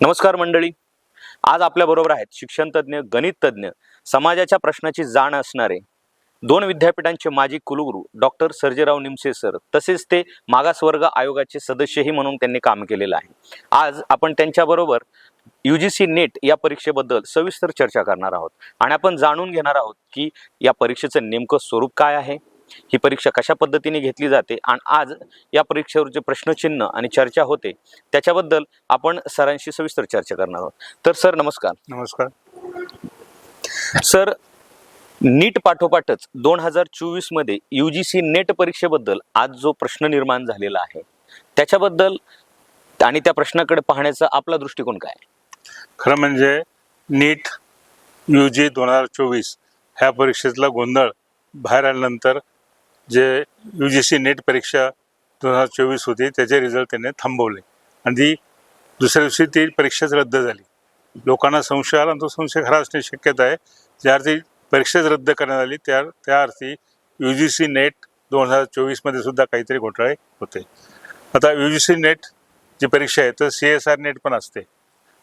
नमस्कार मंडळी. आज आपल्याबरोबर आहेत शिक्षणतज्ज्ञ गणिततज्ज्ञ गणित तज्ज्ञ समाजाच्या प्रश्नाची जाण असणारे दोन विद्यापीठांचे माजी कुलगुरू डॉक्टर सर्जेराव निमसे सर तसेच ते मागासवर्ग आयोगाचे सदस्यही म्हणून त्यांनी काम केलेलं आहे. आज आपण त्यांच्याबरोबर यू जी सी नेट या परीक्षेबद्दल सविस्तर चर्चा करणार आहोत. आणि आपण जाणून घेणार आहोत की या परीक्षेचं नेमकं स्वरूप काय आहे ही परीक्षा कशा पद्धतीने घेतली जाते आणि आज या परीक्षेवर जे प्रश्नचिन्ह आणि चर्चा होते त्याच्याबद्दल आपण सरांशी सविस्तर चर्चा करणार आहोत. तर सर नमस्कार. नमस्कार. सर नीट पाठोपाठच दोन हजार चोवीसमध्ये यू जी सी नेट परीक्षेबद्दल आज जो प्रश्न निर्माण झालेला आहे त्याच्याबद्दल आणि त्या प्रश्नाकडे पाहण्याचा आपला दृष्टिकोन काय? खरं म्हणजे नीट यू जी दोन हजार चोवीस ह्या परीक्षेतला गोंधळ बाहेर आल्यानंतर जे यू जी सी नेट परीक्षा दोन हजार चोवीस होती त्याचे रिझल्ट त्यांनी थांबवले. आणि ती दुसऱ्या दिवशी ती परीक्षाच रद्द झाली. लोकांना संशय आला आणि तो संशय खरा असण्याची शक्यता आहे. ज्या अर्थी परीक्षाच रद्द करण्यात आली त्या त्या अर्थी यू जी सी नेट दोन हजार चोवीसमध्ये सुद्धा काहीतरी घोटाळे होते. आता यू जी सी नेट जी परीक्षा आहे तर सी एस आर नेट पण असते.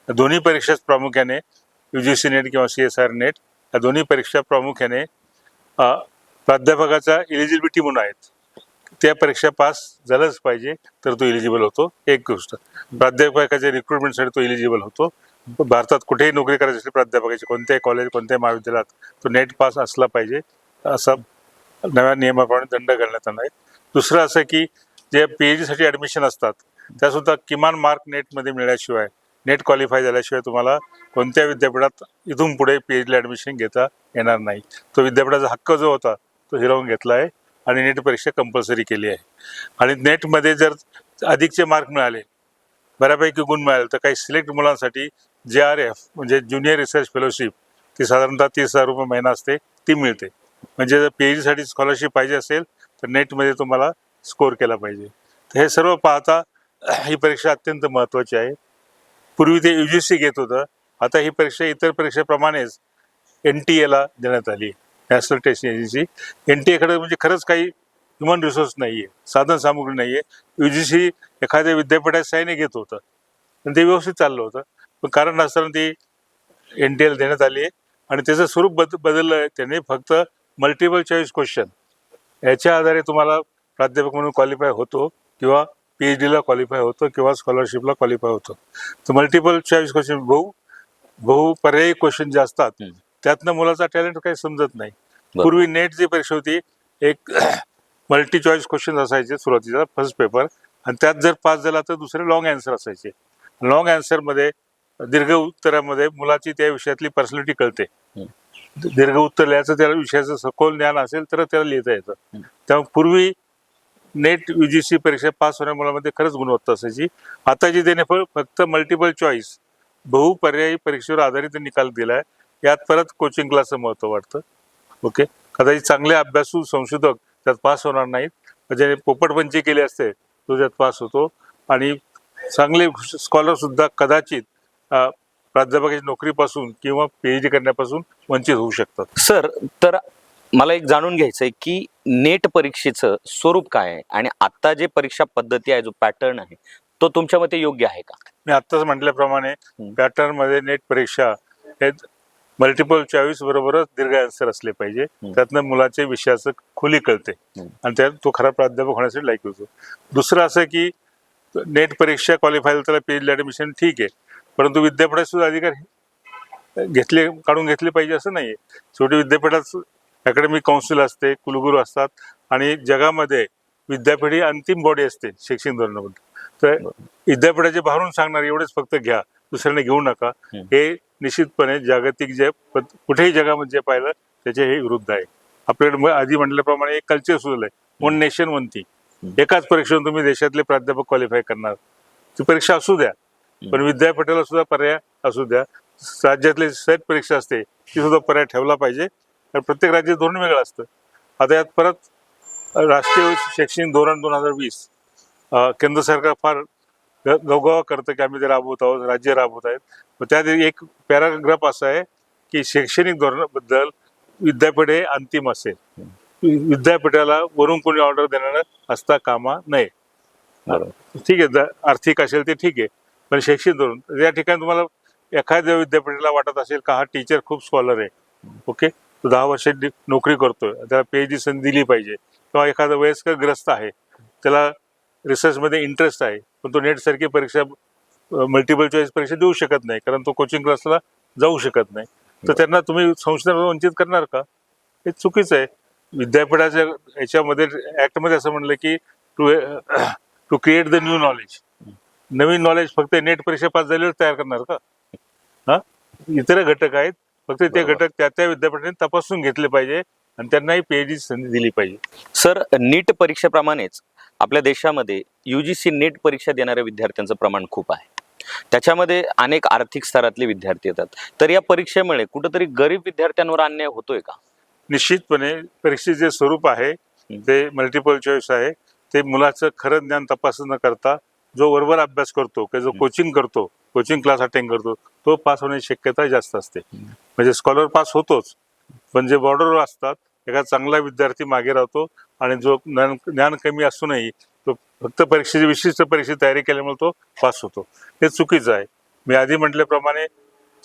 दोन्ही परीक्षाच प्रामुख्याने यू जी सी नेट किंवा सी एस आर नेट या दोन्ही परीक्षा प्रामुख्याने प्राध्यापकाचा एलिजिबिलिटी म्हणून आहेत. त्या परीक्षा पास झालंच पाहिजे तर तो एलिजिबल होतो. एक गोष्ट प्राध्यापकाच्या रिक्रुटमेंटसाठी तो एलिजिबल होतो. भारतात कुठेही नोकरी करायची असेल प्राध्यापकाची कोणत्याही कॉलेज कोणत्याही महाविद्यालयात तो नेट पास असला पाहिजे. असा नव्या नियमाप्रमाणे दंड घालण्यात आला आहे. दुसरं असं की जे पी एच डीसाठी ॲडमिशन असतात त्यासुद्धा किमान मार्क नेटमध्ये मिळाल्याशिवाय नेट क्वालिफाय झाल्याशिवाय तुम्हाला कोणत्या विद्यापीठात इथून पुढे पी एच डीला ॲडमिशन घेता येणार नाही. तो विद्यापीठाचा हक्क जो होता तो हिरावून घेतला आहे आणि नेट परीक्षा कंपल्सरी केली आहे. आणि नेटमध्ये जर अधिकचे मार्क मिळाले बऱ्यापैकी गुण मिळाले तर काही सिलेक्ट मुलांसाठी जे आर एफ म्हणजे ज्युनियर रिसर्च फेलोशिप ती साधारणतः तीस हजार रुपये महिना असते ती मिळते. म्हणजे जर पी एच डीसाठी स्कॉलरशिप पाहिजे असेल तर नेटमध्ये तुम्हाला स्कोअर केला पाहिजे. तर हे सर्व पाहता ही परीक्षा अत्यंत महत्त्वाची आहे. पूर्वी ते यू जी सी घेत होतं आता ही परीक्षा इतर परीक्षेप्रमाणेच एन टी एला देण्यात आली national testing agency. N T एकडे म्हणजे खरंच काही ह्युमन रिसोर्स नाही आहे साधन सामुग्री नाही आहे यू जी सी एखाद्या विद्यापीठात साईने घेत होतं. पण ते व्यवस्थित चाललं होतं. पण कारण नसताना ती एन टी एल देण्यात आली आहे. आणि त्याचं स्वरूप बद बदललं आहे त्याने फक्त मल्टिपल चॉईस क्वेश्चन याच्या आधारे तुम्हाला प्राध्यापक म्हणून क्वालिफाय होतो किंवा पी एच डीला क्वालिफाय होतो किंवा स्कॉलरशिपला क्वालिफाय होतो. तर मल्टिपल चॉईस क्वेश्चन बहु बहु पर्यायी क्वेश्चन जे असतात त्यातनं मुलाचा टॅलेंट काही समजत नाही. पूर्वी नेट जी परीक्षा होती एक मल्टी चॉईस क्वेश्चन असायचे सुरुवातीला फर्स्ट पेपर आणि त्यात जर पास झाला तर दुसरे लॉंग अँसर असायचे. लॉंग अँसरमध्ये दीर्घ उत्तरामध्ये मुलाची त्या विषयातली पर्सनॅलिटी कळते. दीर्घ उत्तर लिहायचं त्याला विषयाचं सखोल ज्ञान असेल तर त्याला लिहिता येतं. त्यामुळे पूर्वी नेट यू जी सी परीक्षा पास होण्या मुलामध्ये खरंच गुणवत्ता असायची. आता जी देणे फक्त मल्टिपल चॉईस बहुपर्यायी परीक्षेवर आधारित निकाल दिलाय. यात परत कोचिंग क्लासचं महत्त्व वाटतं ओके कदाचित चांगले अभ्यासू संशोधक त्यात पास होणार नाहीत. ज्याने पोपटपंची केली असते तो त्यात पास होतो. आणि चांगले स्कॉलर सुद्धा कदाचित अं, प्राध्यापकाची नोकरीपासून किंवा पीएच डी करण्यापासून वंचित होऊ शकतात. सर तर मला एक जाणून घ्यायचं आहे की नेट परीक्षेचं स्वरूप काय आहे? आणि आता जे परीक्षा पद्धती आहे जो पॅटर्न आहे तो तुमच्या मते योग्य आहे का? मी आत्ताच म्हटल्याप्रमाणे हम्म. पॅटर्नमध्ये नेट परीक्षा हे मल्टिपल चॉईस बरोबरच दीर्घ आन्सर असले पाहिजे. त्यातनं मुलाच्या विषयाचं खोली कळते. आणि त्यात तो खरा प्राध्यापक होण्यासाठी लायक होतो. दुसरं असं की नेट परीक्षा क्वालिफाय त्याला पीएचडी ऍडमिशन ठीक आहे. परंतु विद्यापीठात सुद्धा अधिकार घेतले काढून घेतले पाहिजे असं नाहीये. शेवटी विद्यापीठात अकॅडमिक काउन्सिल असते कुलगुरू असतात आणि जगामध्ये विद्यापीठ ही अंतिम बॉडी असते शैक्षणिक धोरणामध्ये. तर विद्यापीठाचे बाहेरून सांगणार एवढेच फक्त घ्या. दुसऱ्याने घेऊ नका. हे निश्चितपणे जागतिक जे कुठेही जगामध्ये जे पाहिलं त्याचे हे विरुद्ध आहे. आपल्याकडे आधी म्हटल्याप्रमाणे एक कल्चर सुरू आहे वन नेशन वन थी एकाच परीक्षेतून तुम्ही देशातले प्राध्यापक क्वालिफाय करणार. ती परीक्षा असू द्या. पण विद्यापीठाला सुद्धा पर्याय असू द्या. राज्यातली सेट परीक्षा असते ती सुद्धा पर्याय ठेवला पाहिजे. कारण प्रत्येक राज्यात धोरण वेगळं असतं. आता यात परत राष्ट्रीय शैक्षणिक धोरण दोन हजार वीस केंद्र सरकार फार गवगवा करतं की आम्ही ते राबवत आहोत राज्य राबवत आहेत. मग त्यात एक पॅराग्राफ असा आहे की शैक्षणिक धोरणाबद्दल विद्यापीठ हे अंतिम असेल. विद्यापीठाला वरून कोणी ऑर्डर देणारं असता कामा नये. ठीक आहे आर्थिक असेल ते ठीक आहे पण शैक्षणिक धोरण या ठिकाणी तुम्हाला एखाद्या विद्यापीठाला वाटत असेल का हा टीचर खूप स्कॉलर आहे. ओके? तो दहा वर्ष नोकरी करतोय त्याला पीएचडी संधी दिली पाहिजे. किंवा एखादा वयस्कर ग्रस्त आहे त्याला रिसर्चमध्ये इंटरेस्ट आहे. पण तो नेट सारखी परीक्षा मल्टिपल चॉईस परीक्षा देऊ शकत नाही. कारण तो कोचिंग क्लासला जाऊ शकत नाही. तर त्यांना तुम्ही संशोधनावर वंचित करणार का? हे चुकीचं आहे. विद्यापीठाच्या याच्यामध्ये ऍक्टमध्ये असं म्हणलं की to to create the new knowledge Naveen knowledge फक्त नेट परीक्षा पास झाल्यावर तयार करणार का? हा? इतर घटक आहेत. फक्त ते. घटक त्या त्या विद्यापीठाने तपासून घेतले पाहिजे आणि त्यांनाही पीएचडी संधी दिली पाहिजे. सर नीट परीक्षेप्रमाणेच आपल्या देशामध्ये युजीसी नीट परीक्षा देणाऱ्या विद्यार्थ्यांचं प्रमाण खूप आहे. त्याच्यामध्ये अनेक आर्थिक स्तरातले विद्यार्थी येतात. तर या परीक्षेमुळे कुठंतरी गरीब विद्यार्थ्यांवर अन्याय होतोय का? निश्चितपणे परीक्षेचे जे स्वरूप आहे ते मल्टिपल चॉईस आहे. ते मुलाचं खरं ज्ञान तपास न करता जो वरवर अभ्यास करतो किंवा जो. कोचिंग करतो कोचिंग क्लास अटेंड करतो तो पास होण्याची शक्यता जास्त असते. म्हणजे स्कॉलर पास होतोच पण जे बॉर्डरवर असतात एका चांगला विद्यार्थी मागे राहतो आणि जो ज्ञान ज्ञान कमी असूनही तो फक्त परीक्षेची विशिष्ट परीक्षेची तयारी केल्यामुळे तो पास होतो. हे चुकीचं आहे. मी आधी म्हटल्याप्रमाणे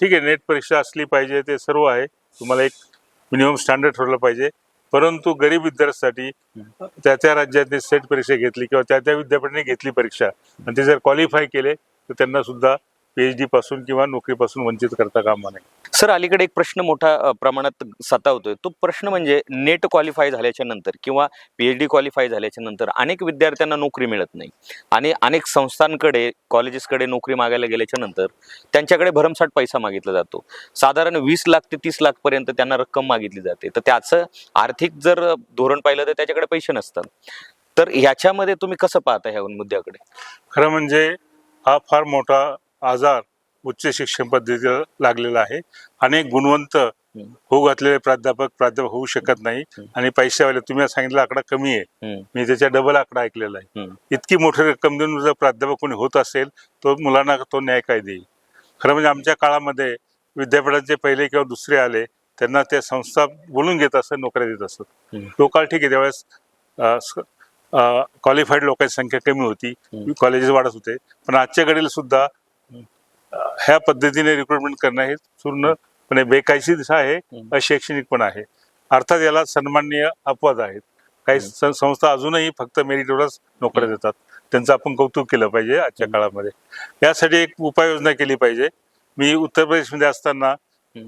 ठीक आहे नेट परीक्षा असली पाहिजे ते सर्व आहे. तुम्हाला एक मिनिमम स्टँडर्ड ठरलं पाहिजे. परंतु गरीब विद्यार्थ्यासाठी त्या त्या राज्यातली सेट परीक्षा घेतली किंवा त्या त्या विद्यापीठाने घेतली परीक्षा आणि ते जर क्वालिफाय केले तर त्यांना सुद्धा पीएचडी पासून किंवा नोकरीपासून वंचित करता कामा नये. सर अलीकडे एक प्रश्न मोठा प्रमाणात सतावतोय. तो प्रश्न म्हणजे नेट क्वालिफाय झाल्याच्यानंतर किंवा पीएचडी क्वालिफाय झाल्याच्यानंतर अनेक विद्यार्थ्यांना नोकरी मिळत नाही. आणि अनेक संस्थांकडे कॉलेजेसकडे नोकरी मागायला गेल्याच्यानंतर त्यांच्याकडे भरमसाठ पैसा मागितला जातो. साधारण वीस लाख ते तीस लाखपर्यंत त्यांना रक्कम मागितली जाते. तर त्याचं आर्थिक जर धोरण पाहिलं तर त्याच्याकडे पैसे नसतात. तर ह्याच्यामध्ये तुम्ही कसं पाहता ह्या मुद्द्याकडे? खरं म्हणजे हा फार मोठा आजार उच्च शिक्षण पद्धतीला लागलेला आहे. अनेक गुणवंत होऊ घातलेले प्राध्यापक प्राध्यापक होऊ शकत नाही. आणि पैशावाले तुम्ही सांगितलं आकडा कमी आहे. मी त्याच्या डबल आकडा ऐकलेला आहे. इतकी मोठी रक्कम देऊन जर प्राध्यापक कोणी होत असेल तो मुलांना तो न्याय काय देईल? खरं म्हणजे आमच्या काळामध्ये विद्यापीठाचे पहिले किंवा दुसरे आले त्यांना त्या संस्था बोलून घेत असत नोकऱ्या देत असत. तो काळ ठीक आहे त्यावेळेस क्वालिफाईड लोकांची संख्या कमी होती. कॉलेजेस वाढत होते. पण आजच्या घडीला सुद्धा ह्या पद्धतीने रिक्रुटमेंट करणं हे पूर्णपणे बेकायदेशीर आहे. अशैक्षणिक पण आहे अर्थात याला सन्माननीय अपवाद आहेत काही संस्था अजूनही फक्त मेरिटवरच नोकऱ्या देतात त्यांचं आपण कौतुक केलं पाहिजे आजच्या. काळामध्ये यासाठी एक उपाययोजना केली पाहिजे मी उत्तर प्रदेशमध्ये असताना.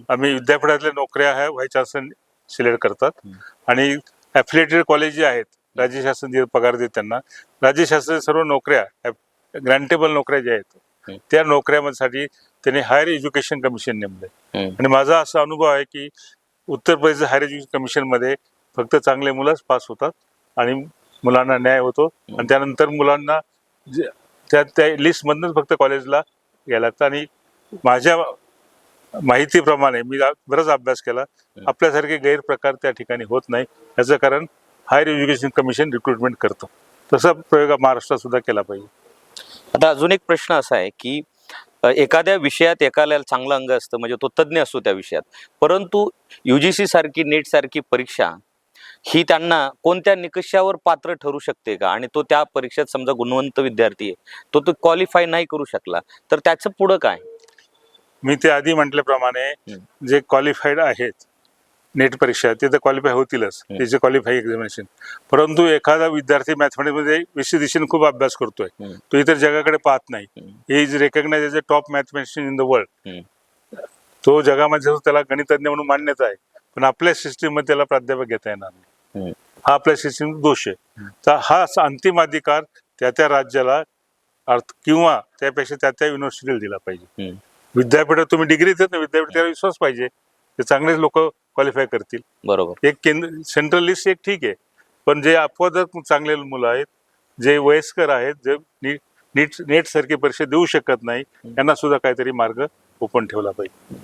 आम्ही विद्यापीठातल्या नोकऱ्या ह्या व्हाईस चान्सलर सिलेक्ट करतात. आणि ॲफिलेटेड कॉलेज जे आहेत राज्य शासन जे पगार देत त्यांना राज्य शासन सर्व नोकऱ्या ग्रँटेबल नोकऱ्या ज्या आहेत. त्या नोकऱ्यासाठी त्यांनी हायर एज्युकेशन कमिशन हम्म. आणि माझा असा अनुभव आहे की उत्तर प्रदेश हायर एज्युकेशन कमिशनमध्ये फक्त चांगले मुलंच पास होतात आणि मुलांना न्याय होतो. आणि त्यानंतर मुलांना त्या त्या लिस्टमधनंच फक्त कॉलेजला यायला लागतं. आणि माझ्या माहितीप्रमाणे मी बराच अभ्यास केला. आपल्यासारखे गैरप्रकार त्या ठिकाणी होत नाही. याचं कारण हायर एज्युकेशन कमिशन रिक्रुटमेंट करतं. तसा प्रयोग महाराष्ट्रात सुद्धा केला पाहिजे. आता अजून एक प्रश्न असा आहे की एखाद्या विषयात एकाला चांगलं अंग असतं म्हणजे तो तज्ज्ञ असतो त्या विषयात. परंतु युजीसी सारखी नेट सारखी परीक्षा ही त्यांना कोणत्या निकषावर पात्र ठरू शकते का? आणि तो त्या परीक्षेत समजा गुणवंत विद्यार्थी आहे तो तो क्वालिफाय नाही करू शकला तर त्याचं पुढं काय? मी ते आधी म्हटल्याप्रमाणे. जे क्वालिफाईड आहेत नेट परीक्षा ते तर क्वालिफाय होतीलच. त्याचे क्वालिफाय एक्झामिनेशन परंतु एखादा विद्यार्थी मॅथमॅटिक्समध्ये विशेष दिशेने खूप अभ्यास करतोय. तो इतर जगाकडे पाहत नाही. He is recognize as a top mathematician in the world. तो जगामध्ये त्याला गणितज्ञ म्हणून मान्यता आहे पण आपल्या सिस्टीममध्ये त्याला प्राध्यापक घेता येणार नाही. हा आपल्या सिस्टीम दोष आहे तर हा अंतिम अधिकार त्या त्या राज्याला अर्थ किंवा त्यापेक्षा त्या त्या युनिव्हर्सिटीला दिला पाहिजे. विद्यापीठात तुम्ही डिग्री देत ना विद्यापीठ त्याला विश्वास पाहिजे ते चांगलेच लोक क्वालिफाय करतील. बरोबर. एक केंद्र सेंट्रल लिस्ट एक ठीक आहे. पण जे अपवादक चांगले मुलं आहेत जे वयस्कर आहेत जे नीट नीट नेट सारखी परीक्षा देऊ शकत नाही यांना सुद्धा काहीतरी मार्ग ओपन ठेवला पाहिजे.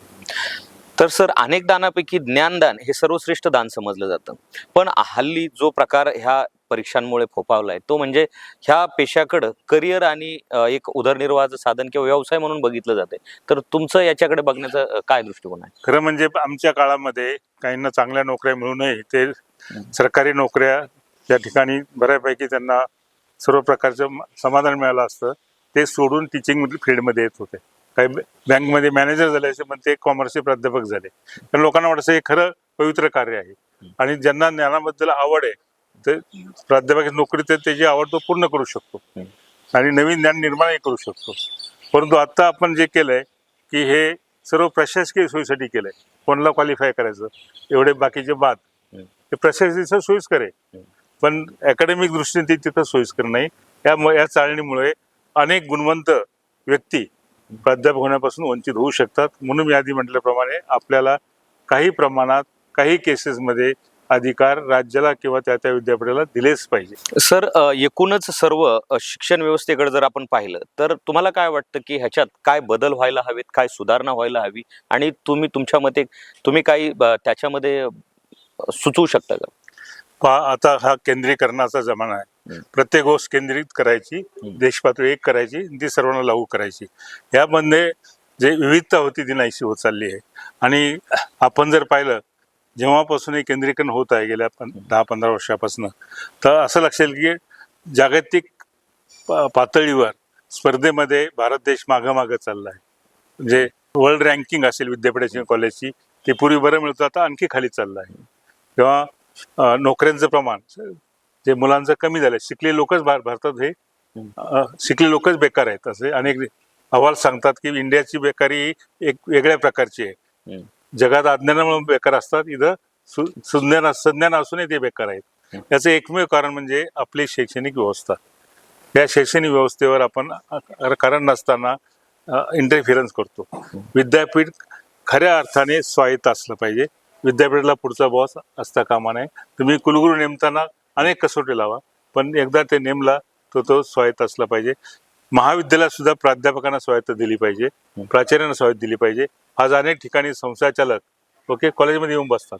तर सर अनेक दानापैकी ज्ञानदान हे सर्वश्रेष्ठ दान समजलं जातं. पण हल्ली जो प्रकार ह्या परीक्षांमुळे फोपावलाय तो म्हणजे ह्या पेशाकडं करिअर आणि एक उदरनिर्वाहाचं साधन किंवा व्यवसाय म्हणून बघितलं जाते तर तुमचं याच्याकडे बघण्याचा काय दृष्टिकोन आहे? खरं म्हणजे आमच्या काळामध्ये काहींना चांगल्या नोकऱ्या मिळू नये ते सरकारी नोकऱ्या या ठिकाणी बऱ्यापैकी त्यांना सर्व प्रकारचं समाधान मिळालं असतं. ते सोडून टीचिंग फील्डमध्ये येत होते. काही बँकमध्ये मॅनेजर झाले असे पण ते कॉमर्सचे प्राध्यापक झाले. तर लोकांना वाटतं हे खरं पवित्र कार्य आहे. आणि ज्यांना ज्ञानाबद्दल आवड आहे ते प्राध्यापक नोकरी ते त्याची आवड तो पूर्ण करू शकतो. आणि नवीन ज्ञान निर्माणही करू शकतो. परंतु आत्ता आपण जे केलंय की हे सर्व प्रशासकीय सोयीसाठी केलंय. कोणाला क्वालिफाय करायचं? एवढे बाकीचे बाद. ते प्रशासकीय सोयीस्कर आहे पण अकॅडमिक दृष्टीने ते तिथं सोयीस्कर नाही. या या चालणीमुळे अनेक गुणवंत व्यक्ती प्राध्यापक होण्यापासून वंचित होऊ शकतात. म्हणून मी आधी म्हटल्याप्रमाणे आपल्याला काही प्रमाणात काही केसेसमध्ये अधिकार राज्याला किंवा त्या त्या विद्यापीठाला दिलेच पाहिजे. सर एकूणच सर्व शिक्षण व्यवस्थेकडे जर आपण पाहिलं तर तुम्हाला काय वाटतं की ह्याच्यात काय बदल व्हायला हवेत काय सुधारणा व्हायला हवी? आणि तुम्ही तुमच्या मते तुम्ही काही त्याच्यामध्ये सुचवू शकता का? पहा आता हा केंद्रीकरणाचा जमाना आहे. प्रत्येक गोष्ट केंद्रित करायची देश पातळी एक करायची ती सर्वांना लागू करायची. यामध्ये जे विविधता होती ती नाहीशी होत चालली आहे. आणि आपण जर पाहिलं जेव्हापासून हे केंद्रीकरण होत आहे गेल्या पं दहा पंधरा वर्षापासून तर असं लक्षात येईल की जागतिक पा- पातळीवर स्पर्धेमध्ये भारत देश मागं मागं चालला आहे. म्हणजे वर्ल्ड रँकिंग असेल विद्यापीठाची कॉलेजची ते पूर्वी बरं मिळतं आता आणखी खाली चाललं आहे. किंवा नोकऱ्यांचं प्रमाण जे मुलांचं कमी झालं शिकले लोकच भार भारतात हे शिकले लोकच बेकार आहेत. असे अनेक अहवाल सांगतात की इंडियाची बेकारी ही एक वेगळ्या प्रकारची आहे. जगात अज्ञानामुळे बेकार असतात इथं सु सुज्ञान संज्ञान असूनही ते बेकार आहेत. याचं एकमेव कारण म्हणजे आपली शैक्षणिक व्यवस्था. या शैक्षणिक व्यवस्थेवर आपण कारण नसताना इंटरफिरन्स करतो. विद्यापीठ खऱ्या अर्थाने स्वायत्त असलं पाहिजे. विद्यापीठाला पुढचा बॉस असता कामा नये. तुम्ही कुलगुरू नेमताना अनेक कसोटी लावा. पण एकदा ते नेमला तो तो स्वायत्त असला पाहिजे. महाविद्यालयात सुद्धा प्राध्यापकांना स्वायत्त दिली पाहिजे प्राचार्यांना स्वायत्त दिली पाहिजे. आज अनेक ठिकाणी संस्थाचालक ओके कॉलेजमध्ये येऊन बसतात.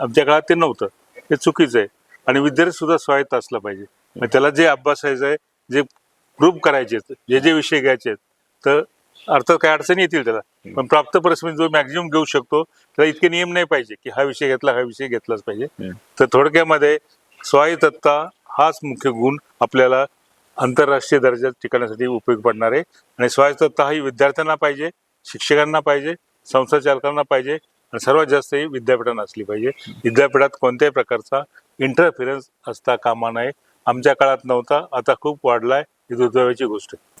आमच्या काळात ते नव्हतं. हे चुकीचं आहे. आणि विद्यार्थी सुद्धा स्वायत्त असला पाहिजे. त्याला जे अभ्यासायचं आहे जे प्रूव्ह करायचे जे जे विषय घ्यायचे आहेत, तर अर्थात काही अडचणी येतील त्याला. पण प्राप्त परिस्थिती जो मॅक्झिमम घेऊ शकतो त्याला इतके नियम नाही पाहिजे की हा विषय घेतला हा विषय घेतलाच पाहिजे. तर थोडक्यामध्ये स्वायत्तता हाच मुख्य गुण आपल्याला आंतरराष्ट्रीय दर्जा टिकवण्यासाठी उपयोग पडणार आहे. आणि स्वायत्तता ही विद्यार्थ्यांना पाहिजे शिक्षकांना पाहिजे संस्थाचालकांना पाहिजे आणि सर्वात जास्त ही विद्यापीठांना असली पाहिजे. विद्यापीठात कोणत्याही प्रकारचा इंटरफिरन्स असता कामा नये. आमच्या काळात नव्हता आता खूप वाढलाय. ही दुर्दैवाची गोष्ट आहे.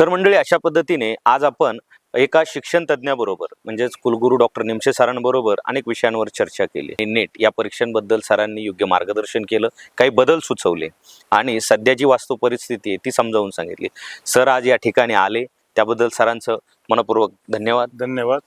तर मंडळी अशा पद्धतीने आज आपण एका शिक्षण तज्ज्ञाबरोबर म्हणजेच कुलगुरू डॉक्टर निमशे सरांबरोबर अनेक विषयांवर चर्चा केली. नेट या परीक्षांबद्दल सरांनी योग्य मार्गदर्शन केलं काही बदल सुचवले आणि सध्याची वास्तव परिस्थिती आहे ती समजावून सांगितली. सर आज या ठिकाणी आले त्याबद्दल सरांचं मनपूर्वक धन्यवाद. धन्यवाद.